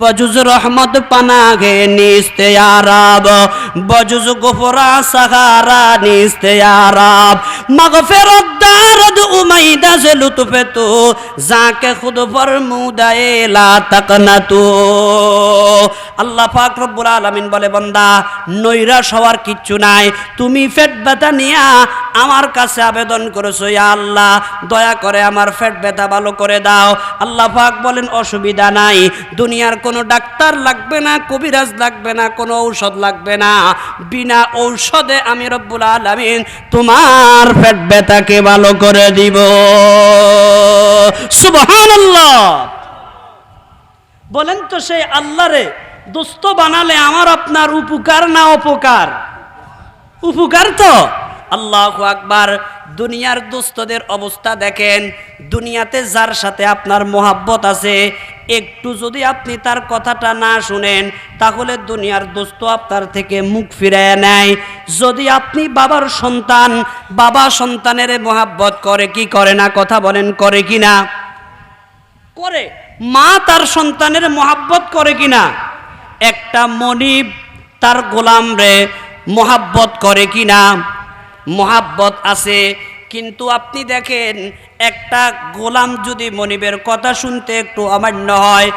বজুজ রহমত পানাগে নিস্তে আরাব। বজুজ গোফরা সাহারা নিস্তে আরাব। মগফিরত দারদ উমাইদা সে লুতফে তো, যাকে খুদ ফরমুদায়ে লা তাকনাতু আল্লাহ পাক রব্বুল আলামিন বলে, বান্দা নৈরাশ হওয়ার কিচ্ছু নাই। তুমি পেট ব্যথা নিয়া আমার কাছে আবেদন করেছ, ইয়া আল্লাহ। দয়া করে আমার পেট ব্যথা ভালো করে দাও। আল্লাহ পাক বলেন, অসুবিধা নাই। দুনিয়ার কোনো ডাক্তার লাগবে না, কবিরাজ লাগবে না, কোনো ঔষধ লাগবে না। বিনা ঔষধে আমি রব্বুল আলামিন তোমার পেট ব্যথাকে ভালো করে দিব। সুবহানাল্লাহ। বলেন তো সেই আল্লাহরে, দোস্ত বানালে আমার আপনার উপকার না অপকার? উপকার তো? আল্লাহ আকবার। দুনিয়ার দোস্তদের অবস্থা দেখেন, দুনিয়াতে যার সাথে আপনার মোহাব্বত আছে একটু যদি আপনি তার কথাটা না শুনেন, তাহলে দুনিয়ার দোস্ত আপনার থেকে মুখ ফিরায় নেয়। যদি আপনি বাবার সন্তান, বাবা সন্তানের মোহাব্বত করে, কি করে না? কথা বলেন, করে কি না? করে। মা তার সন্তানের মোহাব্বত করে কি না? একটা মনিব তার গোলাম রে মোহাব্বত করে কি না? মোহাব্বত আছে কিন্তু আপনি দেখেন, একটা গোলাম যদি মনিবের কথা শুনতে একটু অমান্য হয়,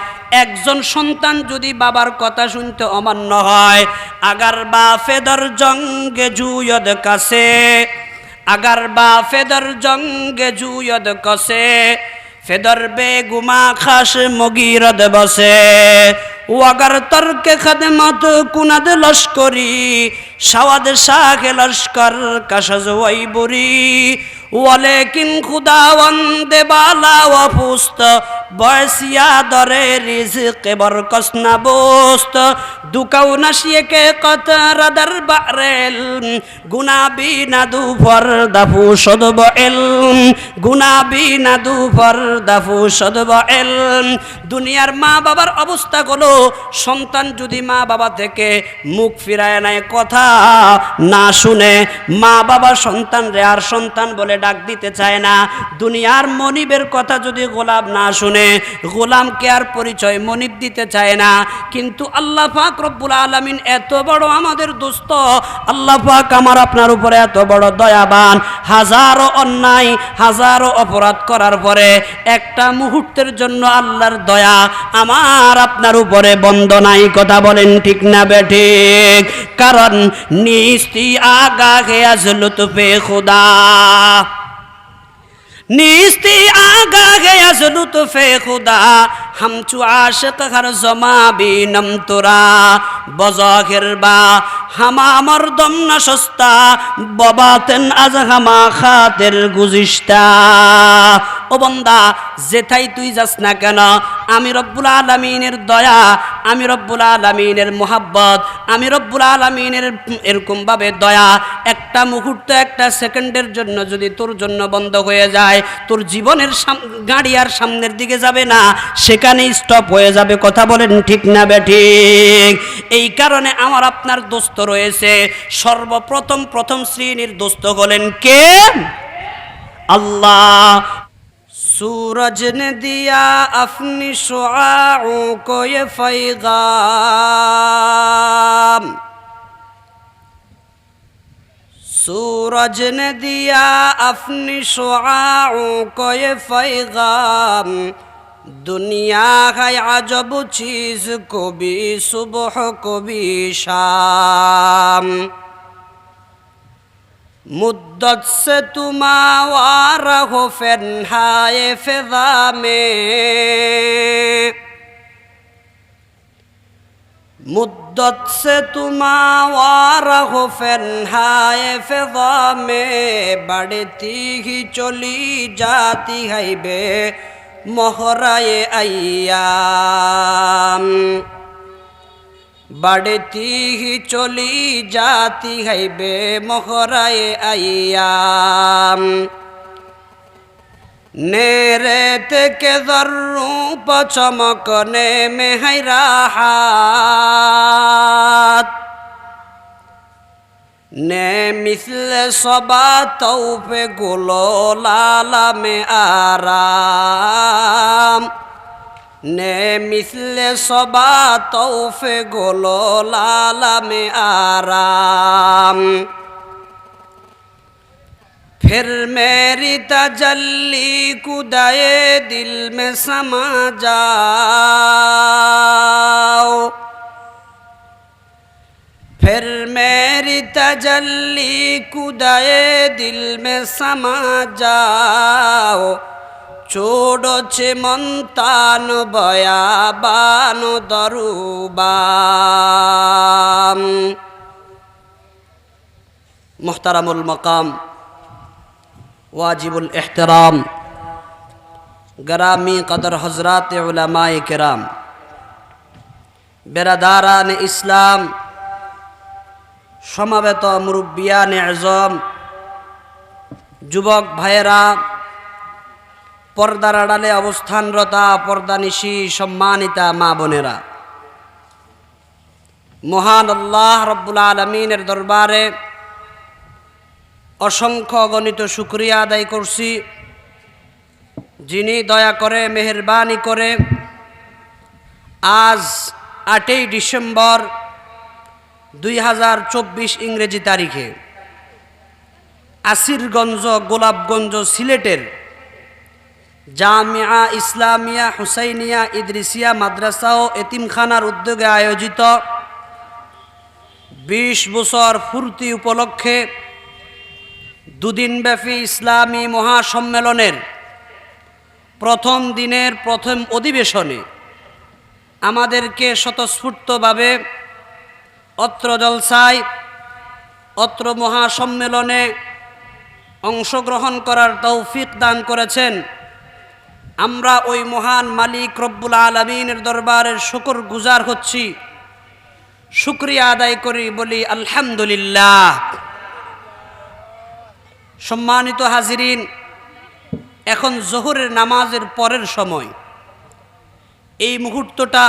একজন সন্তান যদি বাবার কথা শুনতে অমান্য হয়, আগার বা ফেদর জঙ্গে জুয়দ কাছে আগার বা ফেদর জঙ্গে জুয়দ কসে ফেদর বে গুমা খাস মগিরদ বসে। ও আগার তর্কে খাদমত কুনাদ লস্করি সাওয়াদ শাহে লস্কর কাশজ ওয়ালেকিন খুদা ওয়ান্দে বালা ফুস্ত, বয়সিয়া দরে রিজকে বরকস না বোস্ত। দুকাউ নাশিয়ে কে কতর দর বারেল, গুনাবি না দুফর দাফু সদব এল গুনাবি না দুফর দাফু সদব এল দুনিয়ার মা বাবার অবস্থা গুলো, সন্তান যদি মা বাবা থেকে মুখ ফিরায় নেয় কথা না শুনে, মা বাবা সন্তান রে আর সন্তান বলে ডাক দিতে চায় না। দুনিয়ার মনিবের কথা যদি গোলাম না শুনে, গোলামকে আর পরিচয় মনিব দিতে চায় না। কিন্তু আল্লাহ পাক রব্বুল আলামিন এত বড় আমাদের দোস্ত আল্লাহ পাক আমার আপনার উপরে এত বড় দয়াবান। হাজারো অন্যায়, হাজারো অপরাধ করার পরে একটা মুহূর্তের জন্য আল্লাহর দয়া আমার আপনার উপরে বন্ধ নাই। কথা বলেন ঠিক না বেঠিক কারণ নিস্তি আগা গেয়া লুতফে খুদা। নিস্তি আগা গয়া লুতফে খুদা। হামচু আশক হর জমা বিনম তোরা বজাগের বা হামা আমার দম না সস্তা ববাতেন আজ হামা খাতের গুজিস্তা ও বন্দা যেথাই তুই যাস না কেন, আমি রব্বুল আলমিনের দয়া, আমি রব্বুল আলমিনের মোহাব্বত, আমি রব্বুল আলমিনের এরকমভাবে দয়া, একটা মুহূর্ত, একটা সেকেন্ডের জন্য যদি তোর জন্য বন্ধ হয়ে যায়, তোর জীবনের গাড়ি আর সামনের দিকে যাবে না এখানে স্টপ হয়ে যাবে। কথা বলেন ঠিক না ব্যাঠিক এই কারণে আমার আপনার দোস্ত রয়েছে। সর্বপ্রথম প্রথম শ্রেণির দোস্ত হলেন কে? আল্লাহ। سورج নে দিয়া আপনি شعاعوں کو یہ فیغام سورج দিয়া আপনি اپنی شعاعوں کو দুনিয়া হায় আজব চিজ কবি সুবহ কবি শাম। মুদ্দত সে তুমা রহো ফেনহায় ফেদামে। মুদ্দত সে হো ফেন ফেনহায় ফেদামে। বাড়তি হি চলি জাতি হাইবে মহরায়ে আইয়াম। বাড়তি হি চলি জাতি হাইবে মহরায়ে আইয়াম। নেরে থেকে দরু পচমক নেমে হাইরা হাত नेरेत के जर्रों पर चमकने में है राहत ने मिसल सबा तौफे गुलो लाला में आराम নে মিসলে সবা তৌফে গোলো লালামে আরাম फिर मेरी तजल्ली कुदाए दिल में समा जाओ پھر میری تجلی کدائے دل میں سما جاؤ চোড়ছে মন্তান বয়াবান দরুবাম মোহতারামুল মকাম ওয়াজিবুল এহতরাম گرامی قدر حضرات علماء کرام براداران اسلام সমাবেত মুরব্বিয়ান আজম যুবক ভাইয়েরা, পর্দার আড়ালে অবস্থানরতা পর্দানিশি সম্মানিতা মা বোনেরা। মহান আল্লাহ রব্বুল আলমিনের দরবারে অসংখ্য গণিত শুক্রিয়া আদায় করছি। যিনি দয়া করে, মেহরবানি করে আজ আটই ডিসেম্বর দুই হাজার চব্বিশ ইংরেজি তারিখে আসিরগঞ্জ, গোলাপগঞ্জ সিলেটের জামিয়া ইসলামিয়া, হুসাইনিয়া, ইদ্রিসিয়া মাদ্রাসা ও এতিমখানার উদ্যোগে আয়োজিত বিশ বছর ফুর্তি উপলক্ষে দুদিনব্যাপী ইসলামী মহাসম্মেলনের প্রথম দিনের প্রথম অধিবেশনে আমাদেরকে স্বতঃস্ফূর্তভাবে অত্র জলসায়, অত্র মহাসম্মেলনে অংশগ্রহণ করার তৌফিক দান করেছেন। আমরা ওই মহান মালিক রব্বুল আলমিনের দরবারের শুকর গুজার হচ্ছি। শুক্রিয়া আদায় করি, বলি আলহামদুলিল্লাহ। সম্মানিত হাজিরিন, এখন জোহরের নামাজের পরের সময়। এই মুহূর্তটা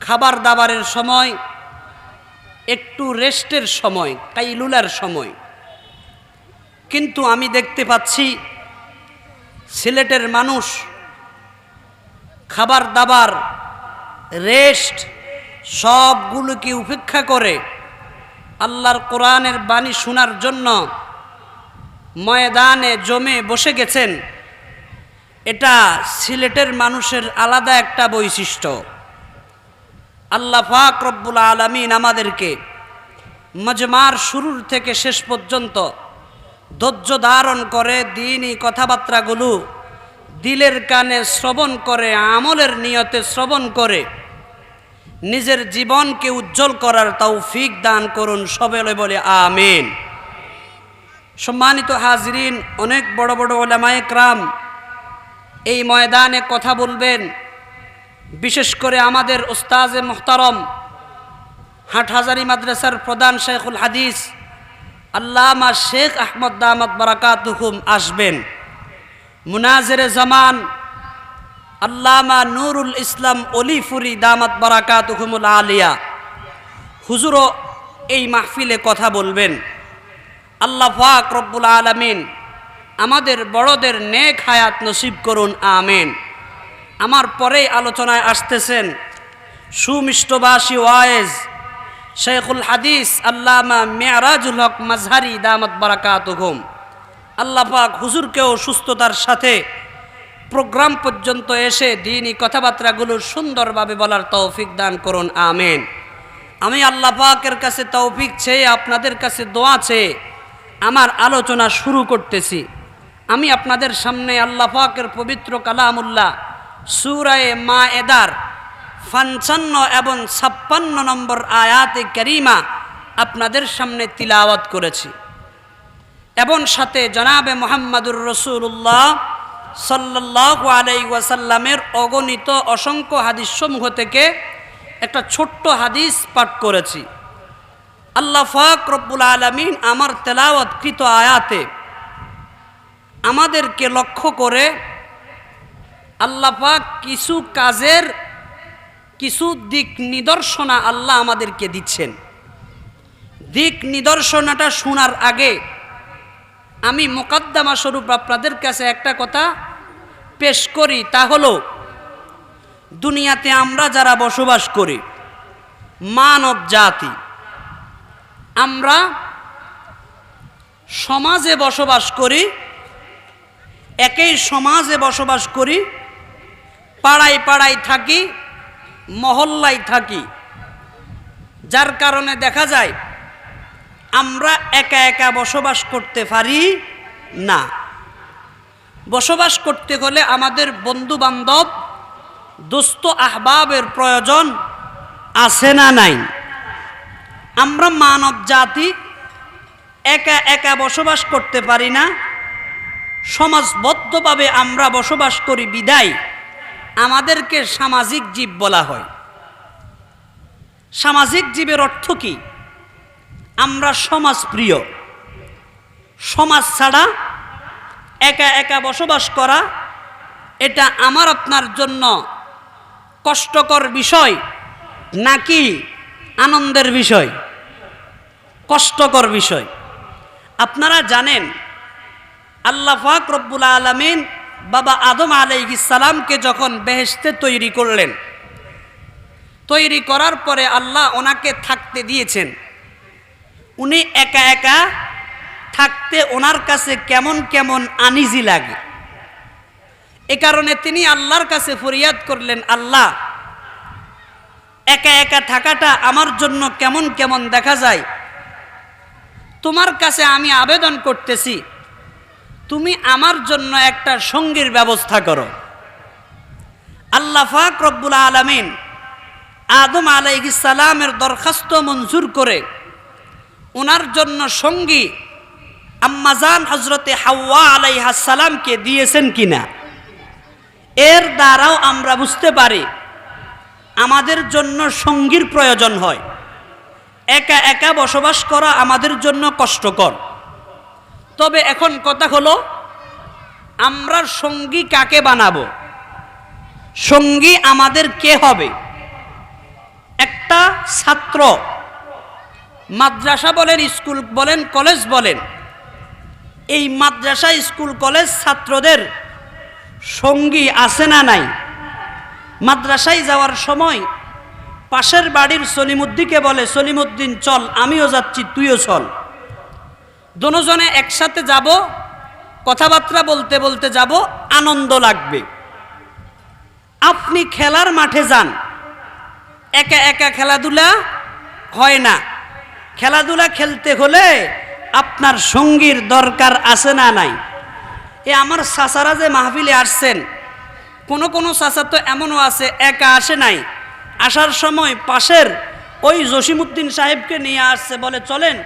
খাবার দাবারের সময় একটু রেস্টের সময়, কাইলুলার সময়। কিন্তু আমি দেখতে পাচ্ছি সিলেটের মানুষ খাবার দাবার, রেস্ট, সবগুলোকে উপেক্ষা করে আল্লাহর কোরআনের বাণী শোনার জন্য ময়দানে জমে বসে গেছেন। এটা সিলেটের মানুষের আলাদা একটা বৈশিষ্ট্য। আল্লাহ ফাক রব্বুল আলমিন আমাদেরকে মজমার শুরুর থেকে শেষ পর্যন্ত ধৈর্য ধারণ করে দিনই কথাবার্তাগুলো দিলের কানে শ্রবণ করে, আমলের নিয়তে শ্রবণ করে, নিজের জীবনকে উজ্জ্বল করার তৌফিক দান করুন সবেলে বলে আমিন। সম্মানিত হাজরিন, অনেক বড় বড় ওলামায়ে ক্রাম এই ময়দানে কথা বলবেন। বিশেষ করে আমাদের ওস্তাজে মোহতারম হাটহাজারি মাদ্রাসার প্রধান শেখুল হাদিস, আল্লামা শেখ আহমদ দামদ বারাকাত হুকুম আসবেন। মুনাজের জামান, আল্লামা নুরুল ইসলাম অলিফুরি দামত বারাকাত হুকুমুল আলিয়া হুজুরও এই মাহফিলে কথা বলবেন। আল্লাহ ফাক রব্বুল আলমিন আমাদের বড়দের নেক হায়াত নসিব করুন, আমিন। আমার পরেই আলোচনায় আসতেছেন সুমিষ্টবাসী ওয়ায়েজ শেখুল হাদিস আল্লামা মেয়ারাজুল হক মাজহারি দামত বারাকাত হুকুম আল্লাহ পাক হুজুরকেও সুস্থতার সাথে প্রোগ্রাম পর্যন্ত এসে দিনই কথাবার্তাগুলো সুন্দরভাবে বলার তৌফিক দান করুন, আমেন। আমি আল্লাহ পাকের কাছে তৌফিক চেয়ে আপনাদের কাছে দোয়া চেয়ে আমার আলোচনা শুরু করতেছি। আমি আপনাদের সামনে আল্লাহ পাকের পবিত্র কালামুল্লাহ সুরায়ে মা এদার পঞ্চান্ন এবং ছাপ্পান্ন নম্বর আয়াতে করিমা আপনাদের সামনে তিলাওয়াত করেছি। এবং সাথে জনাবে মোহাম্মদুর রসুল্লাহ সাল্লাহ আলাই ওয়াসাল্লামের অগণিত অসংখ্য হাদিস সমূহ থেকে একটা ছোট্ট হাদিস পাঠ করেছি। আল্লাহ ফাক রব্বুল আলমিন আমার তেলাওয়াতকৃত আয়াতে আমাদেরকে লক্ষ্য করে আল্লাহ পাক কিছু কাজের, কিছু দিক নিদর্শনা আল্লাহ আমাদেরকে দিচ্ছেন। দিক নিদর্শনাটা শোনার আগে আমি মোকদ্দমা স্বরূপ আপনাদের কাছে একটা কথা পেশ করি, তা হলো দুনিয়াতে আমরা যারা বসবাস করি, মানব জাতি, আমরা সমাজে বসবাস করি, একই সমাজে বসবাস করি পাড়ায় পাড়ায় থাকি, মহল্লায় থাকি। যার কারণে দেখা যায়, আমরা একা একা বসবাস করতে পারি না। বসবাস করতে হলে আমাদের বন্ধু বান্ধব দুস্থ আহবাবের প্রয়োজন আছে না নাই? আমরা মানব জাতি, একা একা বসবাস করতে পারি না। সমাজবদ্ধভাবে আমরা বসবাস করি বিদায়। আমাদেরকে সামাজিক জীব বলা হয়। সামাজিক জীবের অর্থ কি? আমরা সমাজপ্রিয়। সমাজ ছাড়া, একা একা বসবাস করা, এটা আমার আপনার জন্য কষ্টকর বিষয় নাকি আনন্দের বিষয়? কষ্টকর বিষয়। আপনারা জানেন, আল্লাহ ফাক রব্বুল আলমিন বাবা আদম আলাইহিসালামকে যখন বেহেশতে তৈরি করলেন, তৈরি করার পরে আল্লাহ ওনাকে থাকতে দিয়েছেন। উনি একা একা থাকতে ওনার কাছে কেমন কেমন আনিজি লাগে। এ কারণে তিনি আল্লাহর কাছে ফরিয়াদ করলেন, আল্লাহ, একা একা থাকাটা আমার জন্য কেমন কেমন দেখা যায়। তোমার কাছে আমি আবেদন করতেছি তুমি আমার জন্য একটা সঙ্গীর ব্যবস্থা করো। আল্লাহ ফাক রব্বুল আলমিন আদম সালামের দরখাস্ত মঞ্জুর করে ওনার জন্য সঙ্গী আম্মাজান হজরতে হাওয়া আলাইহাসালামকে দিয়েছেন কিনা? এর দ্বারাও আমরা বুঝতে পারি আমাদের জন্য সঙ্গীর প্রয়োজন হয়। একা একা বসবাস করা আমাদের জন্য কষ্টকর। তবে এখন কথা হলো, আমরা সঙ্গী কাকে বানাবো? সঙ্গী আমাদের কে হবে? একটা ছাত্র, মাদ্রাসা বলেন, স্কুল বলেন, কলেজ বলেন, এই মাদ্রাসা, স্কুল, কলেজ ছাত্রদের সঙ্গী আছে না নাই? মাদ্রাসায় যাওয়ার সময় পাশের বাড়ির সলিমুদ্দিকে বলে, সলিমুদ্দিন, চল, আমিও যাচ্ছি, তুইও চল। দুজনে একসাথে যাব, কথাবার্তা বলতে বলতে যাব, আনন্দ লাগবে। আপনি খেলার মাঠে যান। একা একা খেলাধুলা হয় না। খেলাধুলা খেলতে হলে আপনার সঙ্গীর দরকার আছে না নাই। এ আমার চাচারা যে মাহফিলে আসছেন, কোনো কোনো চাচা তো এমনও আছে, একা আসে নাই। আসার সময় পাশের ওই জসিমুদ্দিন সাহেবকে নিয়ে আসছে, বলে, চলেন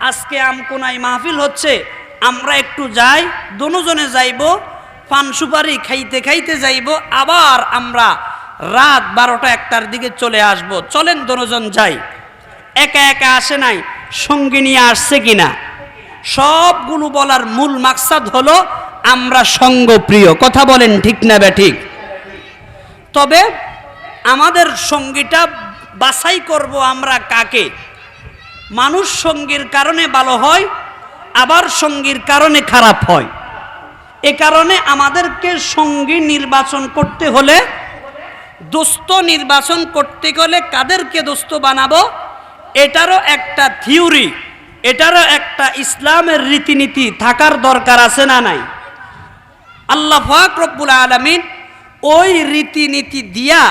আজকে আমকোনাই মাহফিল হচ্ছে, আমরা একটু যাই, দুজনে যাইব, পান সুপারি খাইতে খাইতে যাইব, আবার আমরা রাত বারোটা একটার দিকে চলে আসব। চলেন দুজন যাই। একা একা আসে নাই, সঙ্গী নিয়ে আসছে কিনা? সবগুলো বলার মূল মাকসাদ হলো, আমরা সঙ্গপ্রিয়। কথা বলেন ঠিক না বে ঠিক? তবে আমাদের সঙ্গীটা বাছাই করব আমরা কাকে? মানুষ সঙ্গীর কারণে ভালো হয়, আবার সঙ্গীর কারণে খারাপ হয়। এ কারণে আমাদেরকে সঙ্গী নির্বাচন করতে হলে দোস্ত নির্বাচন করতে গেলে কাদেরকে দোস্ত বানাবো? এটারও একটা থিওরি, এটারও একটা ইসলামের রীতিনীতি থাকার দরকার আছে না নাই? আল্লাহ ফাক রব্বুল আলমিন ওই রীতিনীতি দিয়া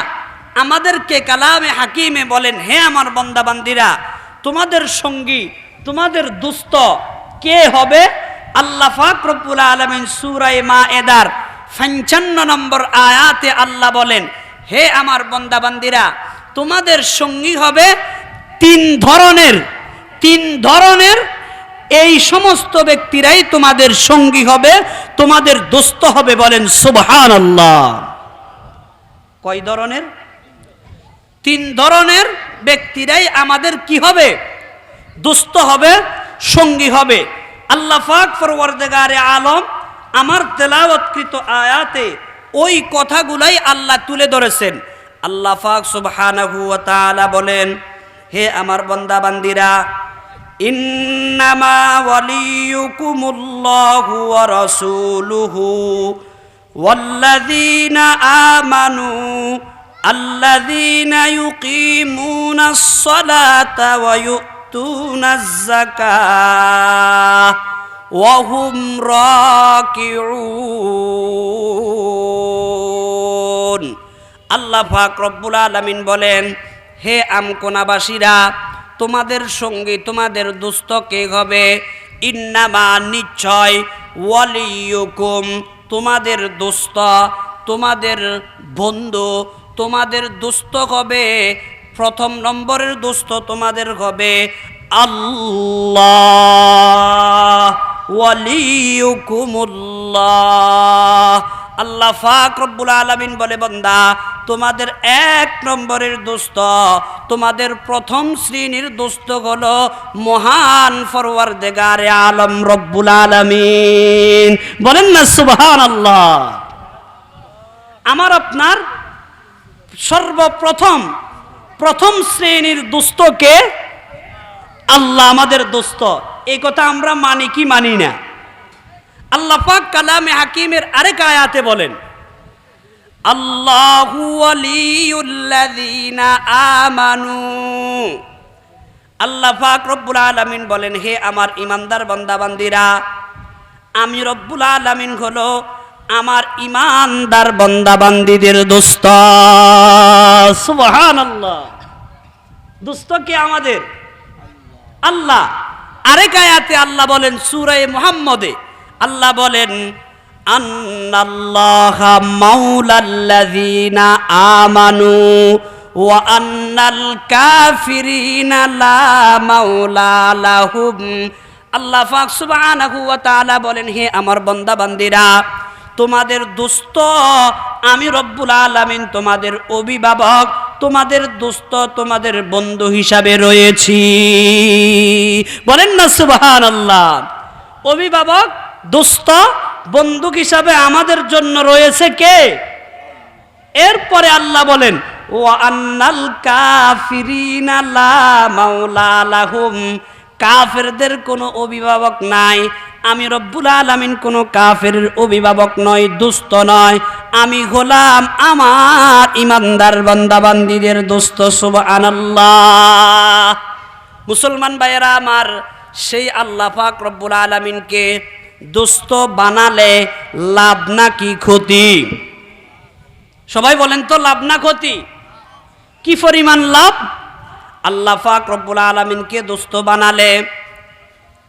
আমাদেরকে কালামে হাকিমে বলেন, হে আমার বন্দাবান্দিরা তোমাদের সঙ্গী, তোমাদের দুস্থ কে হবে? আল্লাহ ফাক রব্বুল আলমিন সুরাই মা এদার পঞ্চান্ন নম্বর আয়াতে আল্লাহ বলেন, হে আমার বন্দাবান্দিরা, তোমাদের সঙ্গী হবে তিন ধরনের তিন ধরনের, এই সমস্ত ব্যক্তিরাই তোমাদের সঙ্গী হবে, তোমাদের দোস্ত হবে বলেন সুবহান আল্লাহ কয় ধরনের? তিন ধরনের ব্যক্তিরাই আমাদের কি হবে? দোস্ত হবে, সঙ্গী হবে। আল্লাহ ফাক ফরওয়ারদেগারে আলম আমার তেলাওয়াতকৃত আয়াতে ওই কথাগুলাই আল্লাহ তুলে ধরেছেন। আল্লাহ ফাক সুবহানাহু তাআলা বলেন, হে আমার বান্দা বান্দিরা ইন্নামা ওয়ালিয়ুকুমুল্লাহু আমানু الذين يقيمون الصلاة ويؤتون الزكاة وهم راكعون আল্লাহ পাক রব্বুল আলামিন বলেন হে আমকোনাবাসীরা তোমাদের সঙ্গে তোমাদের দুস্থ কে হবে ইন্নামা নিশ্চয় ওয়ালিয়ুকুম তোমাদের দুস্থ তোমাদের বন্ধু তোমাদের দুস্থ হবে প্রথম নম্বরের দুস্থ তোমাদের হবে আল্লাহ, ওয়ালিউকুমুল্লাহ। আল্লাহ ফাক রব্বুল আলামিন বলে, বন্দা, তোমাদের এক নম্বরের দোস্ত তোমাদের প্রথম শ্রেণির দোস্ত হলো মহান ফরওয়ার দেগারে আলম রব্বুল আলামিন। বলেন না সুবহান আল্লাহ আমার আপনার সর্বপ্রথম, প্রথম শ্রেণির দুস্থকে আল্লাহ আমাদের দোস্ত এই কথা আমরা মানি কি মানি না। আল্লাহ পাক কালামে হাকিমের আরেক আয়াতে বলেন, আল্লাহু ওয়ালিউল্লাযীনা আমানু। আল্লাহ পাক রব্বুল আলামিন বলেন, হে আমার ইমানদার বান্দাবান্দিরা, আমি রব্বুল আলামিন হলো আমার ইমানদার বান্দাবান্দিদের দোস্ত। সুবহানাল্লাহ। দোস্ত কি আমাদের? আল্লাহ। আরেক আয়াতে আল্লাহ বলেন, সুরায় মুহাম্মদে আল্লাহ বলেন আমানু ওয়া কাফিরিনা আল্লাহ বলেন, হে আমার বান্দা বান্দিরা তোমাদের দুস্থ, আমি রব্বুল আলামিন তোমাদের অভিভাবক, তোমাদের দুস্থ, তোমাদের বন্ধু হিসাবে রয়েছি। বলেন না সুবাহান আল্লাহ অভিভাবক, দুস্থ, বন্ধু হিসাবে আমাদের জন্য রয়েছে কে? এরপরে আল্লাহ বলেন ও আন্নাল কাফিরিনা লা মাওলা লাহুম। কাফেরদের কোনো অভিভাবক নাই আমি রব্বুল আলামিন কোনো কাফের অভিভাবক নয় দুস্থ নয় আমি হলাম আমার ইমানদার বান্দাবান্দিদের দুস্থ, সুবহানাল্লাহ। মুসলমান ভাইয়েরা, আমার সেই আল্লাহ পাক রব্বুল আলামিনকে দুস্থ বানালে লাভ না কি ক্ষতি? সবাই বলেন তো, লাভ না ক্ষতি? কি পরিমাণ লাভ? আল্লাহ পাক রব্বুল আলমিনকে দোস্ত বানালে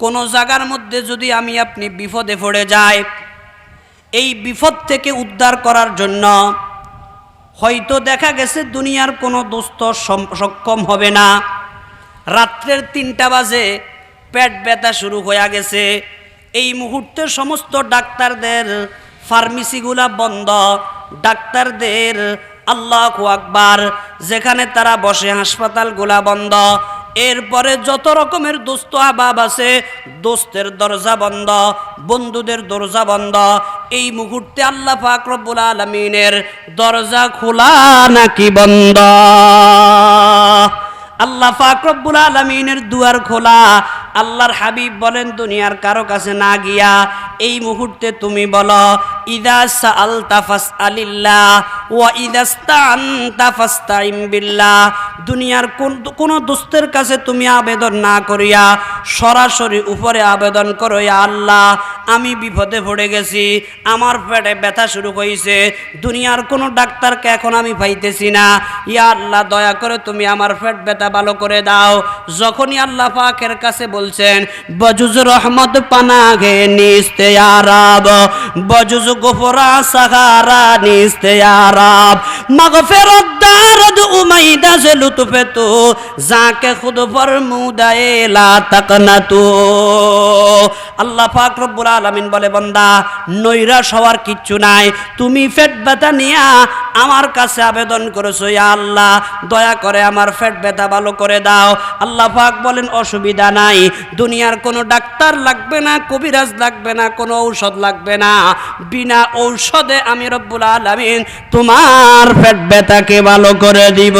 কোনো জায়গার মধ্যে যদি আমি আপনি বিপদে পড়ে যাই, এই বিপদ থেকে উদ্ধার করার জন্য হয়তো দেখা গেছে দুনিয়ার কোনো দোস্ত সক্ষম হবে না। রাত্রের তিনটা বাজে, পেট ব্যথা শুরু হয়ে গেছে। এই মুহূর্তে সমস্ত ডাক্তারদের, ফার্মেসিগুলা বন্ধ। ডাক্তারদের, আল্লাহ আকবার, যেখানে তারা বসে হাসপাতালগুলা বন্ধ। এরপরে যত রকমের দোস্ত আবাব আছে দোস্তের দরজা বন্ধ, বন্ধুদের দরজা বন্ধ। এই মুহূর্তে আল্লাহ পাক রব্বুল আলমিনের দরজা খোলা নাকি বন্ধ? আল্লাহ পাক রব্বুল আলমিনের দুয়ার খোলা। আল্লাহর হাবিব বলেন, দুনিয়ার কারও কাছে না গিয়া এই মুহূর্তে তুমি বলো ইদা সাআলতা ফাসআলিল্লাহ ওয়া ইদা ইস্তাআনতা বিল্লাহ। দুনিয়ার কোন কোন দোস্তের কাছে তুমি আবেদন না করিয়া সরাসরি উপরে আবেদন করো, ইয়া আল্লাহ, আমি বিপদে পড়ে গেছি, আমার পেটে ব্যথা শুরু হয়েছে দুনিয়ার কোনো ডাক্তারকে এখন আমি পাইতেছি না। ইয়া আল্লাহ, দয়া করে তুমি আমার পেট ব্যথা ভালো করে দাও। যখনই আল্লাহ পাকের কাছে বলছেন, বজুজ রহমত পানা গে নিস্তে আরাব বজুজ আমার কাছে আবেদন করেছ, ইয়া আল্লাহ। দয়া করে আমার পেট ব্যথা ভালো করে দাও। আল্লাহ পাক বলেন, অসুবিধা নাই। দুনিয়ার কোনো ডাক্তার লাগবে না, কবিরাজ লাগবে না, কোনো ঔষধ লাগবে না। বিনা ঔষধে আমি রব্বুল আলামিন তোমার পেট ব্যথাকে ভালো করে দিব।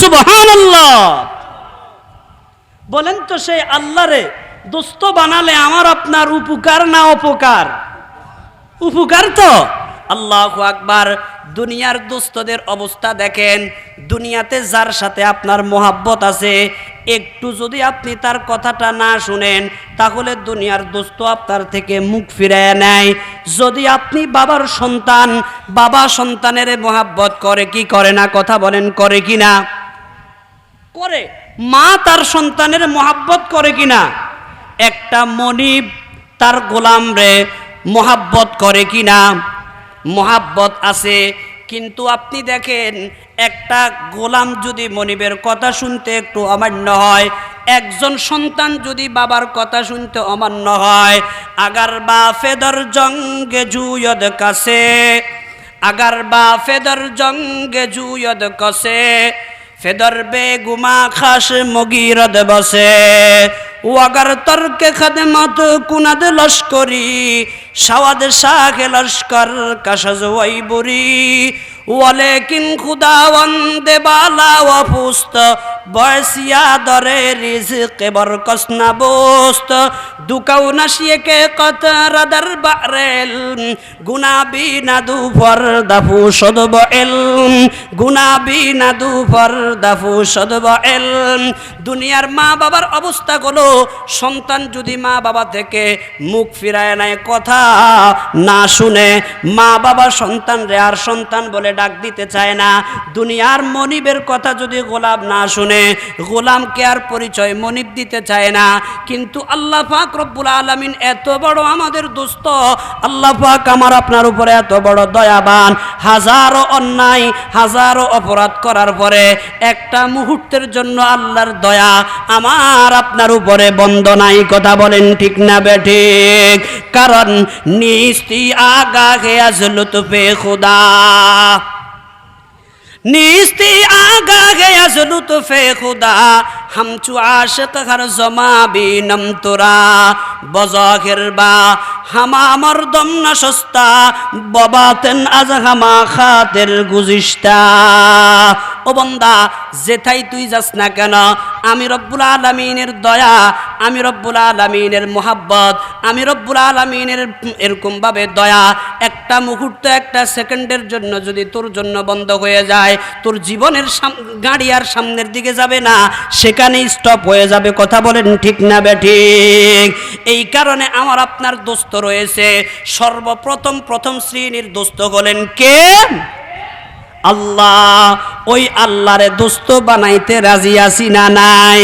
সুবহানাল্লাহ। বলেন তো সেই আল্লাহরে, দোস্ত বানালে আমার আপনার উপকার না অপকার? উপকার তো? আল্লাহ আকবার, দুনিয়ার দুস্থদের অবস্থা দেখেন, দুনিয়াতে যার সাথে আপনার মোহাব্বত আছে একটু যদি আপনি তার কথাটা না শুনেন, তাহলে দুনিয়ার দোস্ত আপনার থেকে মুখ ফিরায় নেয়। যদি আপনি বাবার সন্তান, বাবা সন্তানের মহাব্বত করে, কি করে না? কথা বলেন, করে কি না? করে। মা তার সন্তানের মহাব্বত করে কি না? একটা মনিব তার গোলাম রে মোহাব্বত করে কি না? মোহাব্বত আছে কিন্তু আপনি দেখেন, একটা গোলাম যদি মনিবের কথা শুনতে একটু অমান্য হয়, একজন সন্তান যদি বাবার কথা শুনতে অমান্য হয়, আগার বা ফেদর জঙ্গে জুয়দ কাছে, আগার বা ফেদর জঙ্গে জুয়দ কসে ফেদর বেগুমা খাস মগিরদ বসে। ও আগার তর্কে মাত কুনাদ লস্করি সওয়াদ শাহে লস্কর ওয়ালেকিন খুদাওয়ান্দে বালা ওয়া পুস্ত বয়সিয়া দরে রিজক বরকস না বোস্ত। দুকাউ নাশিয়ে দাফু সদব এল গুনাবি না দুফর দাফু সদব এল দুনিয়ার মা বাবার অবস্থা গুলো, সন্তান যদি মা বাবা থেকে মুখ ফিরায় নেয় কথা না শুনে, মা বাবা সন্তান রে আর সন্তান বলে ডাক দিতে চায় না। দুনিয়ার মনিবের কথা যদি গোলাম না শুনে, গোলামকে আর পরিচয় মনিব দিতে চায় না। কিন্তু আল্লাহ পাক রব্বুল আলামিন এত বড় আমাদের দোস্ত আল্লাহ পাক আমার আপনার উপরে এত বড় দয়াবান। হাজারো অন্যায়, হাজারো অপরাধ করার পরে একটা মুহূর্তের জন্য আল্লাহর দয়া আমার আপনার উপরে বন্ধ নাই। কথা বলেন ঠিক না বেঠিক কারণ নিস্তি আগা গেয়া লুতফে খুদা। নিস্তি আগা গয়া লুতফে খুদা, হামচু আশেক হর জমা বিনম তোরা বজাগের বা হামা মর্দম না সস্তা ববাতেন আজ হামা খাতের গুজিস্তা ও বন্দা যেথাই তুই যাস না কেন, আমি রব্বুল আলমিনের দয়া, আমি রব্বুল আলমিনের মোহাব্বত, আমি রব্বুল আলমিনের এরকমভাবে দয়া, একটা মুহূর্ত, একটা সেকেন্ডের জন্য যদি তোর জন্য বন্ধ হয়ে যায়, তোর জীবনের গাড়ি আর সামনের দিকে যাবে না, সেখানেই স্টপ হয়ে যাবে, কথা বলেন ঠিক না বেঠিক এই কারণে আমার আপনার দোস্ত রয়েছে, সর্বপ্রথম, প্রথম শ্রেণির দোস্ত হলেন কে? আল্লাহ, ওই আল্লাহরে দোস্ত বানাইতে রাজি আছি না নাই?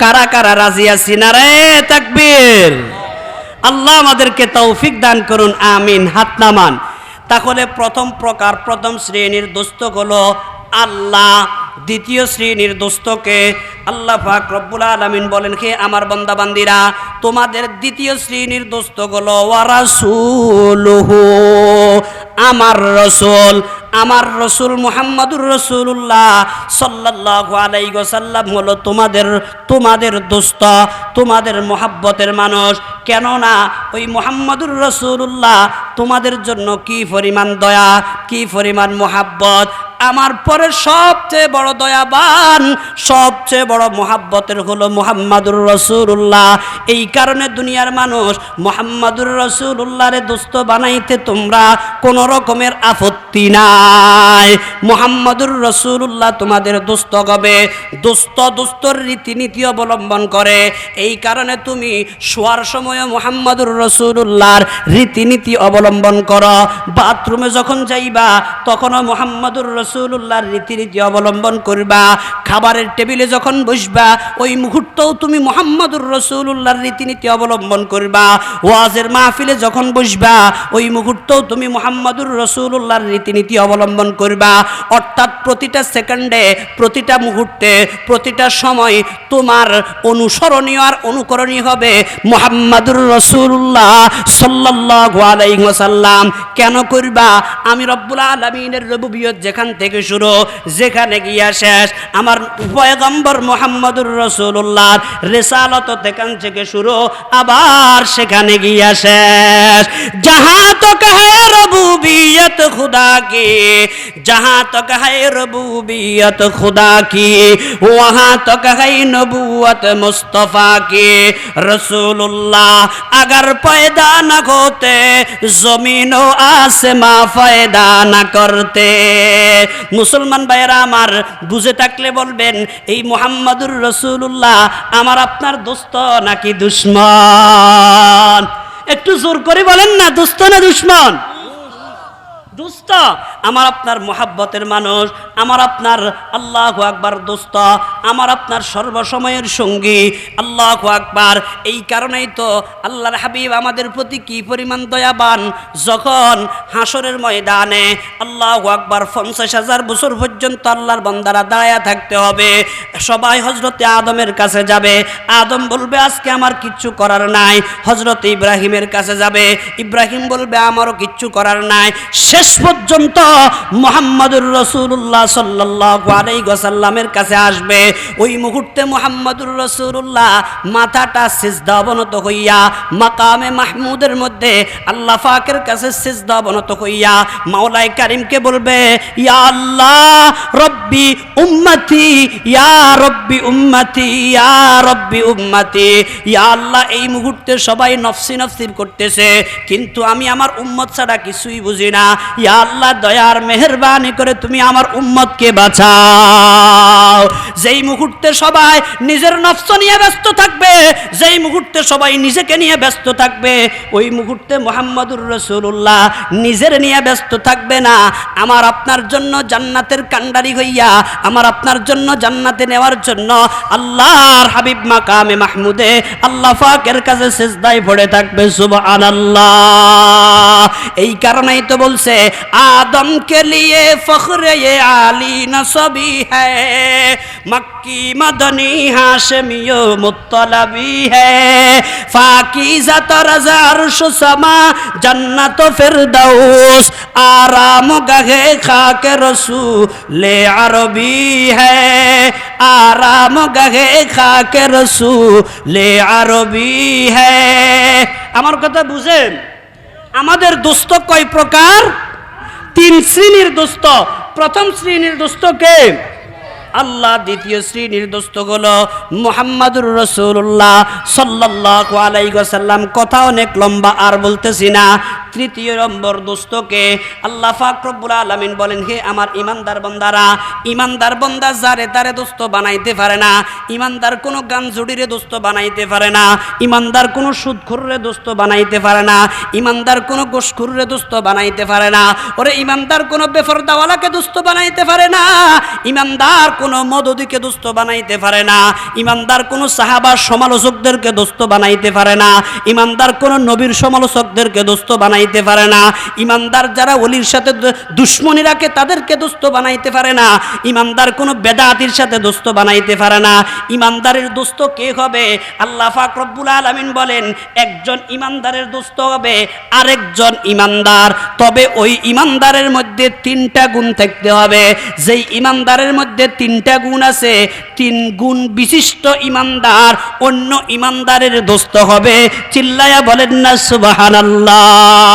কারা কারা রাজি আছি না রে? তাকবীর। আল্লাহ আমাদেরকে তৌফিক দান করুন, আমিন, হাত নামান। তাহলে প্রথম প্রকার, প্রথম শ্রেণির দোস্ত হলো আল্লাহ, দ্বিতীয় শ্রেণির দোস্তকে আল্লাহ পাক রব্বুল আলামিন বলেন, হে আমার বান্দাবান্দিরা, তোমাদের দ্বিতীয় শ্রেণির দোস্ত হলো ওয়ারাসুলুহু আমার রসুল। আমার রসুল মুহাম্মাদুর রসুল্লাহ সাল্লাহ আলাই গোসাল্লাম হলো তোমাদের তোমাদের দোস্ত, তোমাদের মোহাব্বতের মানুষ। কেননা ওই মোহাম্মদুর রসুল্লাহ তোমাদের জন্য কি পরিমাণ দয়া, কি পরিমাণ মোহাব্বত আমার পরে সবচেয়ে বড় দয়াবান, সবচেয়ে বড় মোহাব্বতের হলো মোহাম্মদুর রসুল্লাহ এই কারণে দুনিয়ার মানুষ, মোহাম্মদুর রসুল্লাহরে দোস্ত, বানাইতে তোমরা কোনো রকমের আপত্তি নাই। মোহাম্মদুর রসুল্লাহ তোমাদের দোস্ত হবে দোস্ত দোস্তর রীতিনীতি অবলম্বন করে। এই কারণে তুমি শোয়ার সময় মোহাম্মদুর রসুল্লাহর রীতিনীতি অবলম্বন করো। বাথরুমে যখন যাইবা, তখনও মোহাম্মদুর রসুল্লাহর রীতিনীতি অবলম্বন করবা, খাবারের টেবিলে যখন বসবা, ওই মুহূর্তেও তুমি মোহাম্মদুর রসুল্লাহর রীতিনীতি অবলম্বন করবা। ওয়াজের মাহফিলে যখন বসবা, ওই মুহূর্তেও তুমি মোহাম্মদুর রসুল্লাহর রীতিনীতি অবলম্বন করবা। অর্থাৎ প্রতিটা সেকেন্ডে, প্রতিটা মুহূর্তে, প্রতিটা সময় তোমার অনুসরণীয় আর অনুকরণীয় হবে মোহাম্মদুর রসুল্লাহ সাল্লাল্লাহু আলাইহি ওয়াসাল্লাম। কেন করবা? আমি রব্বুল আলামিনের রবুবিয়ত যেখান থেকে শুরু, যেখানে গিয়া শেষ। আমার পয়গম্বর মোহাম্মদুর রসুল্লাহর রেসালত তেখান থেকে শুরু, আবার সেখানে গিয়া শেষ। যাহা তো কাহে রবুবিয়ত খুদা কি যাহা তো কাহে রবুবিয়ত খুদা কি ওহা তো কাহে নবুয়ত মুস্তফা কি রসুল্লাহ আগার পয়দা না হতে জমিন আসে মা ফায়দা না করতে। মুসলমান ভাইয়েরা আমার বুঝে থাকলে বলবেন, এই মোহাম্মদুর রসুল্লাহ আমার আপনার দোস্ত নাকি দুশ্মন? একটু জোর করে বলেন না, দোস্ত না দুশ্মন? দুস্থ আমার আপনার মোহাব্বতের মানুষ, আমার আপনার আল্লাহ আকবার দোস্ত, আমার আপনার সর্বসময়ের সঙ্গী, আল্লাহ আকবার। এই কারণেই তো আল্লাহর হাবিব আমাদের প্রতি কি পরিমাণ দয়াবান। যখন হাসরের ময়দানে আল্লাহ আকবার পঞ্চাশ হাজার বছর পর্যন্ত আল্লাহর বন্দারা দাঁড়ায় থাকতে হবে, সবাই হজরতে আদমের কাছে যাবে। আদম বলবে, আজকে আমার কিচ্ছু করার নাই। হজরত ইব্রাহিমের কাছে যাবে। ইব্রাহিম বলবে, আমারও কিচ্ছু করার নাই। শেষ পর্যন্ত মোহাম্মদুর রসুল্লাহ সাল্লাহ আলাইসাল্লামের কাছে আসবে। ওই মুহূর্তে মোহাম্মদুর রসুল্লাহ মাথাটা সিজদা অবনত হইয়া মাকামে মাহমুদের মধ্যে আল্লাহ ফাকের কাছে সিজদা অবনত হইয়া মাওলাই কারিমকে বলবে, ইয়া আল্লাহ রব্বি উম্মতি, ইয়া রব্বি উম্মতি, ইয়া রব্বি উম্মতি। ইয়া আল্লাহ, এই মুহূর্তে সবাই নফসি নফসি করতেছে, কিন্তু আমি আমার উম্মত ছাড়া কিছুই বুঝি না। ইয়া আল্লাহ দয়ার মেহরবানি করে তুমি আমার উম্মতকে বাঁচাও। যেই মুহূর্তে সবাই নিজের নফস নিয়ে ব্যস্ত থাকবে, যেই মুহূর্তে সবাই নিজেকে নিয়ে ব্যস্ত থাকবে, ওই মুহূর্তে মোহাম্মদুর রসুল্লাহ নিজের নিয়ে ব্যস্ত থাকবে না। আমার আপনার জন্য জান্নাতের কান্ডারি হইয়া, আমার আপনার জন্য জান্নাতে নেওয়ার জন্য আল্লাহর হাবিব মাকামে মাহমুদে আল্লাহ ফাকের কাছে সেজদায় পড়ে থাকবে, সুবহানাল্লাহ। এই কারণেই তো বলছে ہم کے لیے فخر یہ علی نصبی ہے مکی مدنی ہاشمی و مطلبی ہے فاقیزہ ترز عرش سما جنت و فردوس آرام گہے خاک رسول عربی ہے آرام گہے خاک رسول عربی ہے আমার কথা বুঝেন আমাদের দোস্ত কয় প্রকার তিন শ্রেণির দোস্ত। প্রথম শ্রেণির দোস্তকে আল্লাহ। দ্বিতীয় শ্রেণির দোস্ত হলো মোহাম্মদুর রসুল্লাহ সাল্লাহ আলাইসাল্লাম কথা অনেক লম্বা, আর বলতেছি না। তৃতীয় নম্বর দোস্তকে আল্লাহ ফাকরবুল আলমিন বলেন, হে আমার ইমানদার বন্দারা, ইমানদার বন্দা যারে তারে দোস্ত বানাইতে পারে না, ইমানদার কোনো গান জুড়িরে দোস্ত বানাইতে পারে না, ইমানদার কোনো সুদখুররে দোস্ত বানাইতে পারে না, ইমানদার কোনো গোসখুররে দোস্ত বানাইতে পারে না, ওরে ইমানদার কোনো বেফরদাওয়ালাকে দোস্ত বানাইতে পারে না, ইমানদার কোনো মদদিকে দোস্ত বানাইতে পারে না, ইমানদার কোনো সাহাবার সমালোচকদেরকে দোস্ত বানাইতে পারে না, ইমানদার কোনো নবীর সমালোচকদেরকে দোস্ত বানাইতে পারে না। ইমানদার যারা অলির সাথে দুশ্মনী রাখে, তাদেরকে দোস্ত বানাইতে পারে না। ইমানদার কোনো বেদাতির সাথে দোস্ত বানাইতে পারে না। ইমানদারের দোস্ত কে হবে? আল্লাহ পাক রব্বুল আলামিন বলেন, একজন ইমানদারের দোস্ত হবে আরেকজন ইমানদার। তবে ওই ইমানদারের মধ্যে তিনটা গুণ থাকতে হবে। যেই ইমানদারের মধ্যে তিনটা গুণ আছে, তিন গুণ বিশিষ্ট ইমানদার অন্য ইমানদারের দোস্ত হবে। চিল্লায়া বলেন না, সুবহানাল্লাহ।